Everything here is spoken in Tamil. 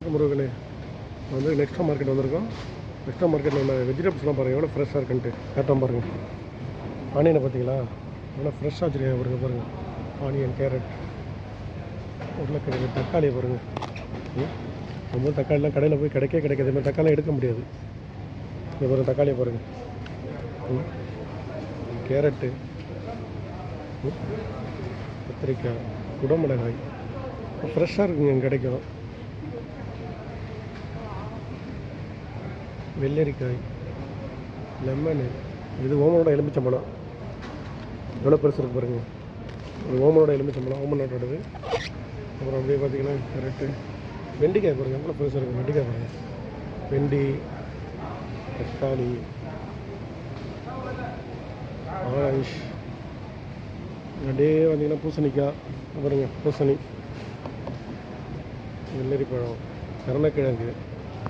முருகனே வந்து நெக்ஸ்டா மார்க்கெட் வந்திருக்கோம். நெக்ஸ்டா மார்க்கெட்டில் உள்ள வெஜிடபிள்ஸ்லாம் பாருங்கள் எவ்வளோ ஃப்ரெஷ்ஷாக இருக்குன்ட்டு. கேட்டோம் பாருங்கள் ஆனியனை பார்த்தீங்களா? எவ்வளோ ஃப்ரெஷ்ஷாக வச்சுருக்கேன் பாருங்கள் பாருங்கள் ஆனியன் கேரட் உருளைக்கிழங்கு தக்காளியை பாருங்கள் ம்? ரொம்ப தக்காளிலாம் கடையில் போய் கிடைக்கே கிடைக்காது. மாதிரி தக்காளிலாம் எடுக்க முடியாது. இது பாருங்கள் தக்காளியை பாருங்கள் ம்? கேரட்டு ம்? கத்திரிக்காய் குடமிளகாய். ஃப்ரெஷ்ஷாக இருக்குங்க இங்கே கிடைக்கும். வெள்ளரிக்காய் லெமனு இது ஓமனோட எலுமிச்சம்பழம். எவ்வளோ பெருசு இருக்கு பாருங்க. இது ஓமனோட எலுமிச்சம்பழம் ஓமன் நாட்டோடது அப்புறம் அப்படியே பார்த்தீங்கன்னா கரெக்டு. வெண்டிக்காய் பாருங்கள் எவ்வளோ பெருசு இருக்குது வெண்டிக்காய் பாருங்கள் வெண்டி தக்காளி ஆரஞ்ச் அப்படியே பார்த்தீங்கன்னா பூசணிக்காய். பாருங்க பூசணி. வெள்ளரி பழம் கருணக்கிழங்கு.